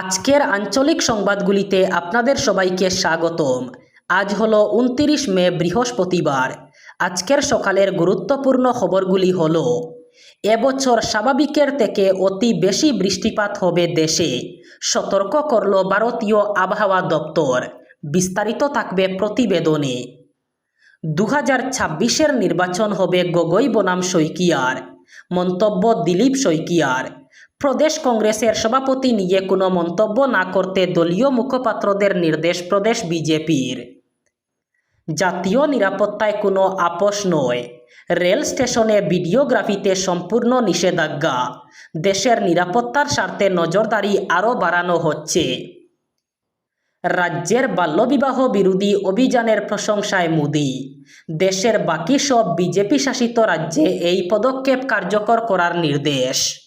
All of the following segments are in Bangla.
আজকের আঞ্চলিক সংবাদগুলিতে আপনাদের সবাইকে স্বাগতম। আজ হল উনতিরিশ মে, বৃহস্পতিবার। আজকের সকালের গুরুত্বপূর্ণ খবরগুলি হল, এবছর স্বাভাবিকের থেকে অতি বেশি বৃষ্টিপাত হবে দেশে। সতর্ক করল ভারতীয় আবহাওয়া দপ্তর। বিস্তারিত থাকবে প্রতিবেদনে। দু হাজার নির্বাচন হবে গগৈ বনাম শইকিয়ার। মন্তব্য দিলীপ শইকিয়ার। প্রদেশ কংগ্রেসের সভাপতি নিয়ে কোনো মন্তব্য না করতে দলীয় মুখপাত্রদের নির্দেশ প্রদেশ বিজেপির। জাতীয় নিরাপত্তায় কোনো আপোষ নয়। রেল স্টেশনে ভিডিওগ্রাফিতে সম্পূর্ণ নিষেধাজ্ঞা। দেশের নিরাপত্তার স্বার্থে নজরদারি আরও বাড়ানো হচ্ছে। রাজ্যের বাল্যবিবাহ বিরোধী অভিযানের প্রশংসায় মোদি। দেশের বাকি সব বিজেপি শাসিত রাজ্যে এই পদক্ষেপ কার্যকর করার নির্দেশ।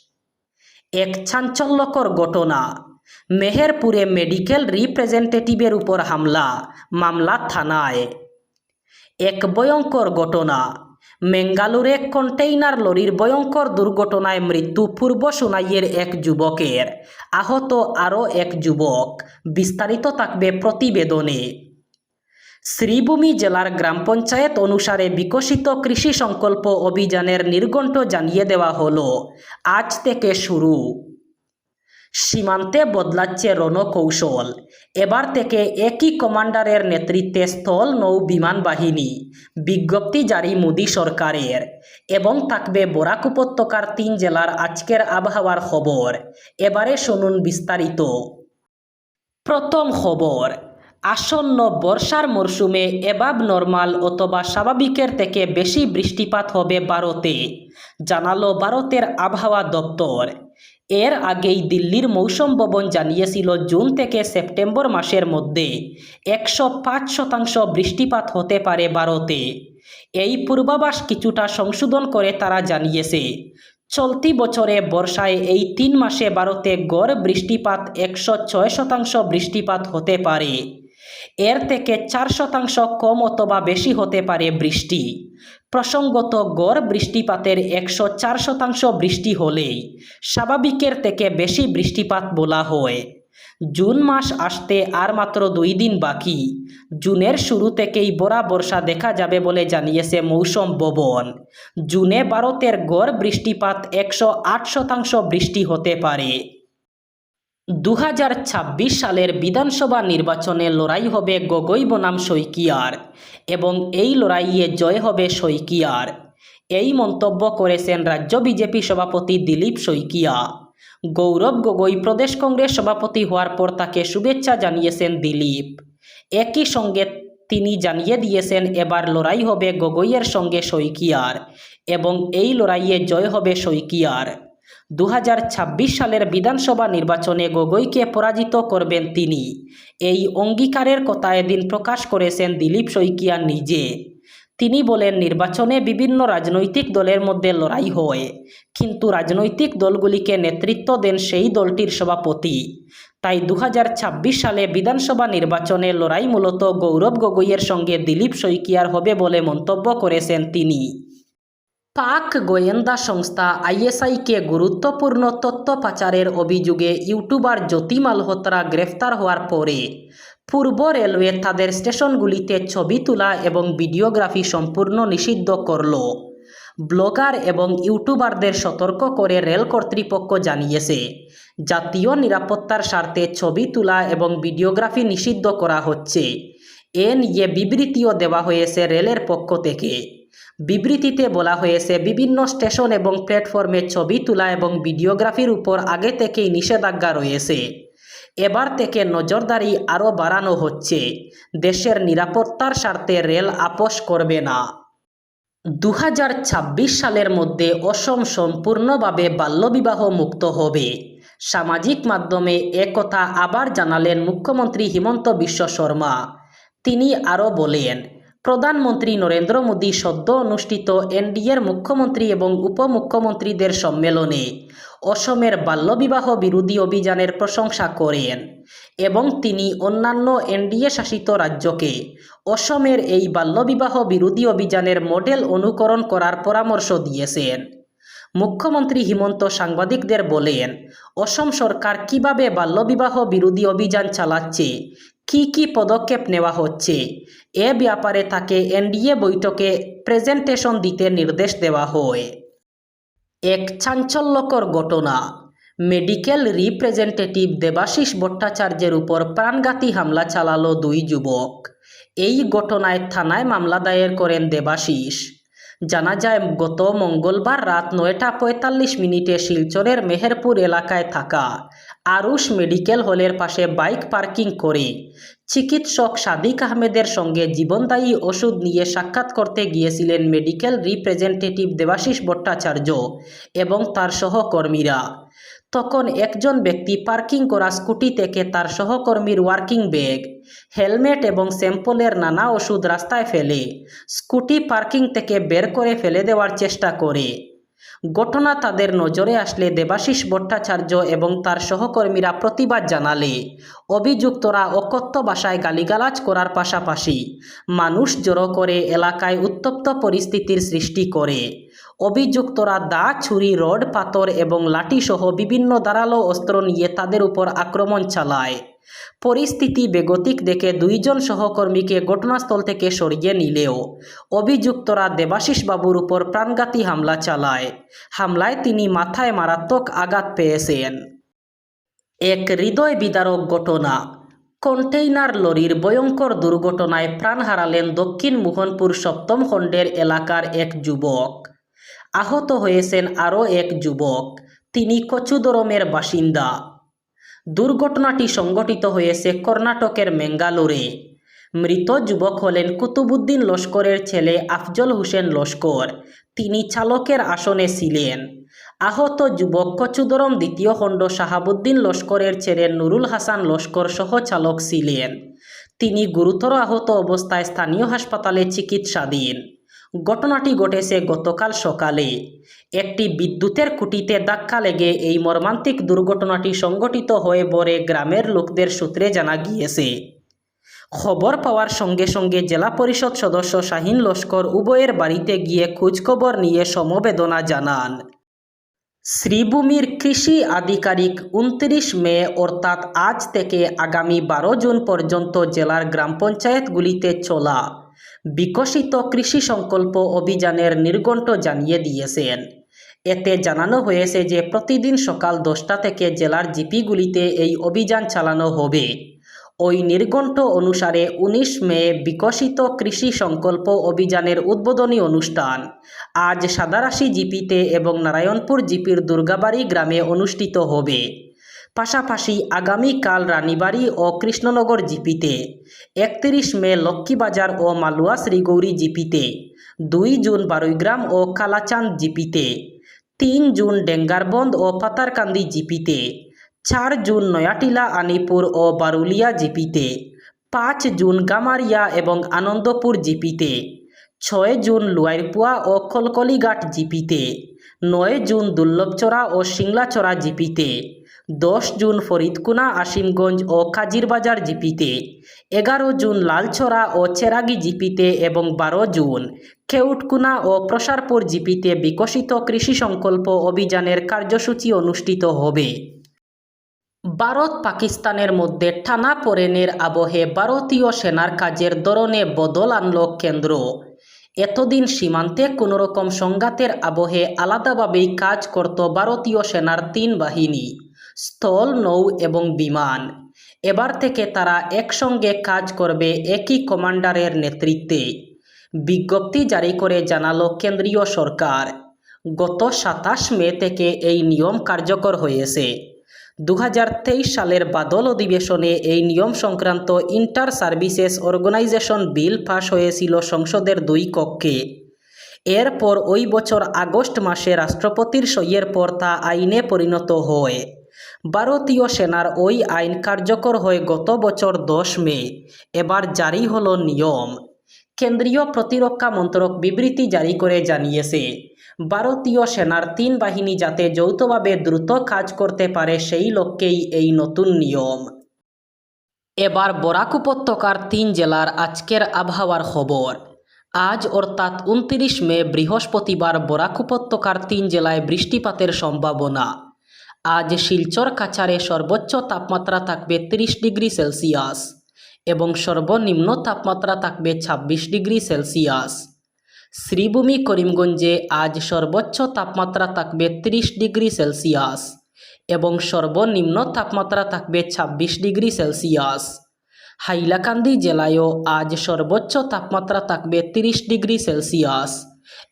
এক চাঞ্চল্যকর ঘটনা। মেহেরপুরে মেডিকেল রিপ্রেজেন্টেটিভের উপর হামলা, মামলা থানায়। এক ভয়ঙ্কর ঘটনা। মেঙ্গালুরে কন্টেইনার লরির ভয়ঙ্কর দুর্ঘটনায় মৃত্যু পূর্ব সোনাইয়ের এক যুবকের। আহত আরও এক যুবক। বিস্তারিত থাকবে প্রতিবেদনে। শ্রীভূমি জেলার গ্রাম পঞ্চায়েত অনুসারে বিকশিত কৃষি সংকল্প অভিযানের নির্ঘণ্ট জানিয়ে দেওয়া হলো। আজ থেকে শুরু। সীমান্তে বদলাচ্ছে রণকৌশল। এবার থেকে একই কমান্ডারের নেতৃত্বে স্থল নৌ বিমান বাহিনী। বিজ্ঞপ্তি জারি মোদী সরকারের। এবং থাকবে বরাক উপত্যকার তিন জেলার আজকের আবহাওয়ার খবর। এবারে শুনুন বিস্তারিত। প্রথম খবর আসন্ন বর্ষার মরশুমে এবাব নর্মাল অথবা স্বাভাবিকের থেকে বেশি বৃষ্টিপাত হবে ভারতে, জানালো ভারতের আবহাওয়া দপ্তর। এর আগেই দিল্লির মৌসুম ভবন জানিয়েছিল জুন থেকে সেপ্টেম্বর মাসের মধ্যে একশো পাঁচ শতাংশ বৃষ্টিপাত হতে পারে ভারতে। এই পূর্বাভাস কিছুটা সংশোধন করে তারা জানিয়েছে, চলতি বছরে বর্ষায় এই তিন মাসে ভারতে গড় বৃষ্টিপাত একশো ছয় শতাংশ বৃষ্টিপাত হতে পারে। এর থেকে চার শতাংশ কম অথবা বেশি হতে পারে বৃষ্টি। প্রসঙ্গত গড় বৃষ্টিপাতের একশো চার শতাংশ বৃষ্টি হলেই স্বাভাবিকের থেকে বেশি বৃষ্টিপাত বলা হয়। জুন মাস আসতে আর মাত্র দুই দিন বাকি। জুনের শুরু থেকেই বড়া বর্ষা দেখা যাবে বলে জানিয়েছে মৌসুম ভবন। জুনে ভারতের গড় বৃষ্টিপাত একশো আট শতাংশ বৃষ্টি হতে পারে। দু হাজার ছাব্বিশ সালের বিধানসভা নির্বাচনে লড়াই হবে গগৈ বনাম শইকিয়ার এবং এই লড়াইয়ে জয় হবে শইকিয়ার। এই মন্তব্য করেছেন রাজ্য বিজেপি সভাপতি দিলীপ শইকিয়া। গৌরব গগৈ প্রদেশ কংগ্রেস সভাপতি হওয়ার পর তাকে শুভেচ্ছা জানিয়েছেন দিলীপ। একই সঙ্গে তিনি জানিয়ে দিয়েছেন, এবার লড়াই হবে গগৈয়ের সঙ্গে শইকিয়ার এবং এই লড়াইয়ে জয় হবে শইকিয়ার। দু হাজার ছাব্বিশ সালের বিধানসভা নির্বাচনে গগৈকে পরাজিত করবেন তিনি। এই অঙ্গীকারের কথা এদিন প্রকাশ করেছেন দিলীপ শইকিয়া নিজে। তিনি বলেন, নির্বাচনে বিভিন্ন রাজনৈতিক দলের মধ্যে লড়াই হয়, কিন্তু রাজনৈতিক দলগুলিকে নেতৃত্ব দেন সেই দলটির সভাপতি। তাই দু হাজার ছাব্বিশ সালে বিধানসভা নির্বাচনে লড়াই মূলত গৌরব গগৈয়ের সঙ্গে দিলীপ শইকিয়ার হবে বলে মন্তব্য করেছেন তিনি। পাক গোয়েন্দা সংস্থা আইএসআইকে গুরুত্বপূর্ণ তথ্য পাচারের অভিযোগে ইউটিউবার জ্যোতি মালহোত্রা গ্রেফতার হওয়ার পরে পূর্ব রেলওয়ে তাদের স্টেশনগুলিতে ছবি তোলা এবং ভিডিওগ্রাফি সম্পূর্ণ নিষিদ্ধ করল। ব্লগার এবং ইউটিউবারদের সতর্ক করে রেল কর্তৃপক্ষ জানিয়েছে, জাতীয় নিরাপত্তার স্বার্থে ছবি তোলা এবং ভিডিওগ্রাফি নিষিদ্ধ করা হচ্ছে। এ নিয়ে বিবৃতিও দেওয়া হয়েছে রেলের পক্ষ থেকে। বিবৃতিতে বলা হয়েছে, বিভিন্ন স্টেশন এবং প্ল্যাটফর্মে ছবি তোলা এবং ভিডিওগ্রাফির উপর আগে থেকেই নিষেধাজ্ঞা রয়েছে। এবার থেকে নজরদারি আরও বাড়ানো হচ্ছে। দেশের নিরাপত্তার স্বার্থে রেল আপোষ করবে না। দু হাজার ছাব্বিশ সালের মধ্যে অসম সম্পূর্ণভাবে বাল্যবিবাহ মুক্ত হবে। সামাজিক মাধ্যমে একথা আবার জানালেন মুখ্যমন্ত্রী হিমন্ত বিশ্ব শর্মা। তিনি আরও বলেন প্রধানমন্ত্রী নরেন্দ্র মোদী সদ্য অনুষ্ঠিত এনডিএর মুখ্যমন্ত্রী এবং উপমুখ্যমন্ত্রীদের সম্মেলনে অসমের বাল্যবিবাহ বিরোধী অভিযানের প্রশংসা করেন এবং তিনি অন্যান্য এনডিএ শাসিত রাজ্যকে অসমের এই বাল্যবিবাহ বিরোধী অভিযানের মডেল অনুকরণ করার পরামর্শ দিয়েছেন। মুখ্যমন্ত্রী হিমন্ত সাংবাদিকদের বলেন, অসম সরকার কীভাবে বাল্যবিবাহ বিরোধী অভিযান চালাচ্ছে কি কি পদক্ষেপ নেওয়া হচ্ছে? এ ব্যাপারে তাকে এনডিএ বৈঠকে প্রেজেন্টেশন দিতে নির্দেশ দেওয়া হয়। এক চাঞ্চল্যকর ঘটনা। মেডিকেল রিপ্রেজেন্টেটিভ দেবাশিস ভট্টাচার্যের উপর প্রাণঘাতী হামলা চালালো দুই যুবক। এই ঘটনায় থানায় মামলা দায়ের করেন দেবাশিস। জানা যায়, গত মঙ্গলবার রাত নয়টা পঁয়তাল্লিশ মিনিটে শিলচরের মেহেরপুর এলাকায় থাকা আরুষ মেডিকেল হলের পাশে বাইক পার্কিং করে। চিকিৎসক সাদিক আহমেদের সঙ্গে জীবনদায়ী ওষুধ নিয়ে সাক্ষাৎ করতে গিয়েছিলেন মেডিকেল রিপ্রেজেন্টেটিভ দেবাশিস ভট্টাচার্য এবং তার সহকর্মীরা। তখন একজন ব্যক্তি পার্কিং করা স্কুটি থেকে তার সহকর্মীর ওয়ার্কিং ব্যাগ, হেলমেট এবং স্যাম্পলের নানা ওষুধ রাস্তায় ফেলে, স্কুটি পার্কিং থেকে বের করে ফেলে দেওয়ার চেষ্টা করে। ঘটনা তাদের নজরে আসলে দেবাশিস ভট্টাচার্য এবং তার সহকর্মীরা প্রতিবাদ জানালে। অভিযুক্তরা অকথ্য ভাষায় গালিগালাজ করার পাশাপাশি মানুষ জড়ো করে এলাকায় উত্তপ্ত পরিস্থিতির সৃষ্টি করে। অভিযুক্তরা দা, ছুরি, রড, পাথর এবং লাঠিসহ বিভিন্ন ধারালো অস্ত্র নিয়ে তাদের উপর আক্রমণ চালায়। পরিস্থিতি বেগতিক দেখে দুইজন সহকর্মীকে ঘটনাস্থল থেকে সরিয়ে নিলেও অভিযুক্তরা দেবাশিস বাবুর উপর প্রাণঘাতী হামলা চালায়। হামলায় তিনি মাথায় মারাত্মক আঘাত পেয়েছেন। এক হৃদয় বিদারক ঘটনা। কন্টেইনার লরির ভয়ঙ্কর দুর্ঘটনায় প্রাণ হারালেন দক্ষিণ মোহনপুর সপ্তম খণ্ডের এলাকার এক যুবক। আহত হয়েছেন আরও এক যুবক। তিনি কচুদরমের বাসিন্দা। দুর্ঘটনাটি সংঘটিত হয়েছে কর্ণাটকের মেঙ্গালোরে। মৃত যুবক হলেন কুতুবুদ্দিন লস্করের ছেলে আফজল হোসেন লস্কর। তিনি চালকের আসনে ছিলেন। আহত যুবক কচুদরম দ্বিতীয় খণ্ড শাহাবুদ্দিন লস্করের ছেলে নুরুল হাসান লস্কর সহ চালক ছিলেন। তিনি গুরুতর আহত অবস্থায় স্থানীয় হাসপাতালে চিকিৎসাধীন। ঘটনাটি ঘটেছে গতকাল সকালে। একটি বিদ্যুতের খুঁটিতে ধাক্কা লেগে এই মর্মান্তিক দুর্ঘটনাটি সংঘটিত হয়ে বলে গ্রামের লোকদের সূত্রে জানা গিয়েছে। খবর পাওয়ার সঙ্গে সঙ্গে জেলা পরিষদ সদস্য শাহিন লস্কর উভয়ের বাড়িতে গিয়ে খোঁজখবর নিয়ে সমবেদনা জানান। শ্রীভূমির কৃষি আধিকারিক উনত্রিশ মে অর্থাৎ আজ থেকে আগামী বারো জুন পর্যন্ত জেলার গ্রাম পঞ্চায়েতগুলিতে চলা বিকশিত কৃষি সংকল্প অভিযানের নির্ঘণ্ট জানিয়ে দিয়েছেন। এতে জানানো হয়েছে যে প্রতিদিন সকাল দশটা থেকে জেলার জিপিগুলিতে এই অভিযান চালানো হবে। ওই নির্ঘণ্ট অনুসারে উনিশ মে বিকশিত কৃষি সংকল্প অভিযানের উদ্বোধনী অনুষ্ঠান আজ সাদারাশি জিপিতে এবং নারায়ণপুর জিপির দুর্গাবাড়ি গ্রামে অনুষ্ঠিত হবে। পাশাপাশি আগামীকাল রানীবাড়ি ও কৃষ্ণনগর জিপিতে, একত্রিশ মে লক্ষ্মীবাজার ও মালুয়া শ্রীগৌরী জিপিতে, দুই জুন বারুইগ্রাম ও কালাচাঁদ জিপিতে, তিন জুন ডেঙ্গারবন্দ ও পাতারকান্দি জিপিতে, চার জুন নয়াটিলা, আনিপুর ও বারুলিয়া জিপিতে, পাঁচ জুন গামারিয়া এবং আনন্দপুর জিপিতে, ছয় জুন লুয়াইরপুয়া ও কলকলিঘাট জিপিতে, নয় জুন দুর্লভচড়া ও সিংলাচড়া জিপিতে দশ জুন ফরিদকুনা আসিমগঞ্জ ও কাজিরবাজার জিপিতে, এগারো জুন লালছড়া ও চেরাগি জিপিতে এবং বারো জুন খেউটকুনা ও প্রসারপুর জিপিতে বিকশিত কৃষি সংকল্প অভিযানের কার্যসূচি অনুষ্ঠিত হবে। ভারত পাকিস্তানের মধ্যে টানা পড়েনের আবহে ভারতীয় সেনার কাজের ধরনে বদল আনল কেন্দ্র। এতদিন সীমান্তে কোনোরকম সংঘাতের আবহে আলাদাভাবেই কাজ করত ভারতীয় সেনার তিন বাহিনী। স্থল, নৌ এবং বিমান। এবার থেকে তারা একসঙ্গে কাজ করবে একই কমান্ডারের নেতৃত্বে। বিজ্ঞপ্তি জারি করে জানালো কেন্দ্রীয় সরকার। গত সাতাশ মে থেকে এই নিয়ম কার্যকর হয়েছে। দু হাজার তেইশ সালের বাদল অধিবেশনে এই নিয়ম সংক্রান্ত inter services organisation bill pass হয়েছিল সংসদের দুই কক্ষে। এরপর ওই বছর আগস্ট মাসে রাষ্ট্রপতির সইয়ের পর তা আইনে পরিণত হয়। ভারতীয় সেনার ওই আইন কার্যকর হয়ে গত বছর দশ মে, এবার জারি হলো নিয়ম। কেন্দ্রীয় প্রতিরক্ষা মন্ত্রক বিবৃতি জারি করে জানিয়েছে, ভারতীয় সেনার তিন বাহিনী যাতে যৌথভাবে দ্রুত কাজ করতে পারে সেই লক্ষ্যেই এই নতুন নিয়ম। এবার বরাক উপত্যকার তিন জেলার আজকের আবহাওয়ার খবর। আজ অর্থাৎ উনত্রিশ মে বৃহস্পতিবার বরাক উপত্যকার তিন জেলায় বৃষ্টিপাতের সম্ভাবনা। আজ শিলচর কাছারে সর্বোচ্চ তাপমাত্রা থাকবে তিরিশ ডিগ্রি সেলসিয়াস এবং সর্বনিম্ন তাপমাত্রা থাকবে ছাব্বিশ ডিগ্রি সেলসিয়াস। শ্রীভূমি করিমগঞ্জে আজ সর্বোচ্চ তাপমাত্রা থাকবে তিরিশ ডিগ্রি সেলসিয়াস এবং সর্বনিম্ন তাপমাত্রা থাকবে ছাব্বিশ ডিগ্রি সেলসিয়াস। হাইলাকান্দি জেলায়ও আজ সর্বোচ্চ তাপমাত্রা থাকবে তিরিশ ডিগ্রি সেলসিয়াস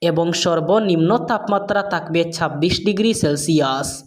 এবং সর্বনিম্ন তাপমাত্রা থাকবে ছাব্বিশ ডিগ্রি সেলসিয়াস।